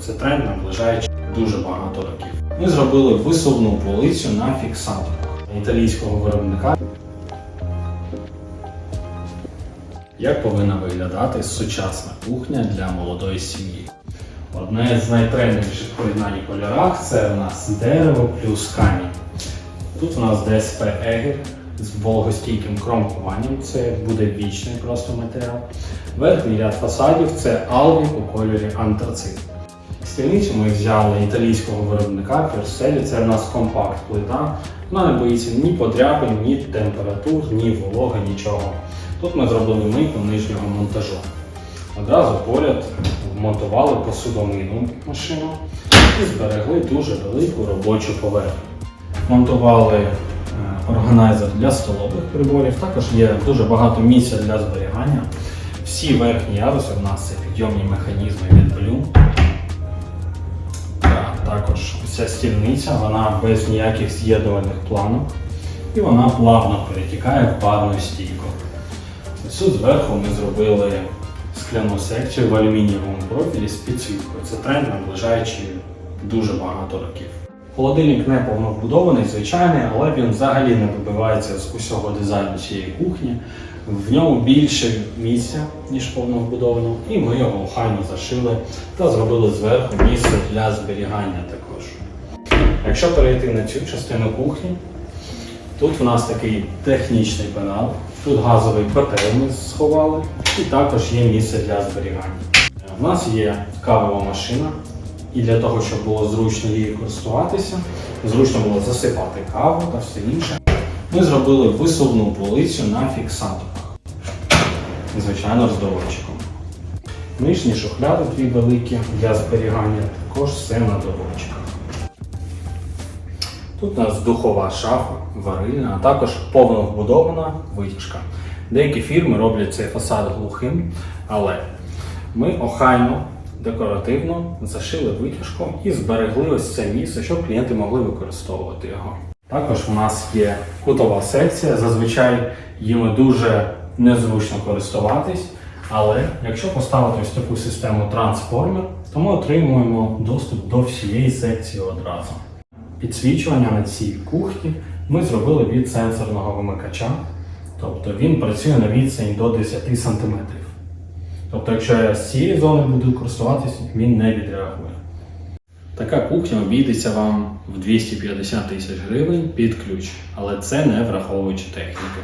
Це тренд наближаючи дуже багато років. Ми зробили висувну полицю на фіксаторах італійського виробника. Як повинна виглядати сучасна кухня для молодої сім'ї? Одне з найтрендовіших в поєднанні кольорах це у нас дерево плюс камінь. Тут у нас ДСП Егер з вологостійким кромкуванням, це буде вічний просто матеріал. Верхній ряд фасадів це Alvi у кольорі антрацит. Стільницю ми взяли італійського виробника Ферселі, це в нас компакт плита. Вона не боїться ні подряпин, ні температур, ні вологи, нічого. Тут ми зробили мийку нижнього монтажу. Одразу поряд вмонтували посудомийну машину і зберегли дуже велику робочу поверхню. Монтували е, органайзер для столових приборів. Також є дуже багато місця для зберігання. Всі верхні яруси у нас це підйомні механізми від Blue. Ця стільниця, вона без ніяких з'єднувальних планок і вона плавно перетікає в парну стійку. Ось тут зверху ми зробили скляну секцію в алюмінієвому профілі з підсвіткою. Це тренд наближаючи дуже багато років. Холодильник не повновбудований, звичайний, але він взагалі не вибивається з усього дизайну цієї кухні. В ньому більше місця, ніж повновбудовано, і ми його охайно зашили та зробили зверху місце для зберігання також. Якщо перейти на цю частину кухні, тут в нас такий технічний пенал, тут газовий котел ми сховали, і також є місце для зберігання. У нас є кавова машина, і для того, щоб було зручно її користуватися, зручно було засипати каву та все інше. Ми зробили висувну полицю на фіксаторах, звичайно, з доводчиком. Нижні шухляди дві великі для зберігання, також все на доводчиках. Тут у нас духова шафа, варильна, а також повно вбудована витяжка. Деякі фірми роблять цей фасад глухим, але ми охайно, декоративно зашили витяжку і зберегли ось це місце, щоб клієнти могли використовувати його. Також у нас є кутова секція. Зазвичай їми дуже незручно користуватись, але якщо поставити ось таку систему трансформер, то ми отримуємо доступ до всієї секції одразу. Підсвічування на цій кухні ми зробили від сенсорного вимикача, тобто він працює на відстані до 10 см. Тобто, якщо я з цієї зони буду користуватися, він не відреагує. Така кухня обійдеться вам в 250 тисяч гривень під ключ, але це не враховуючи техніку.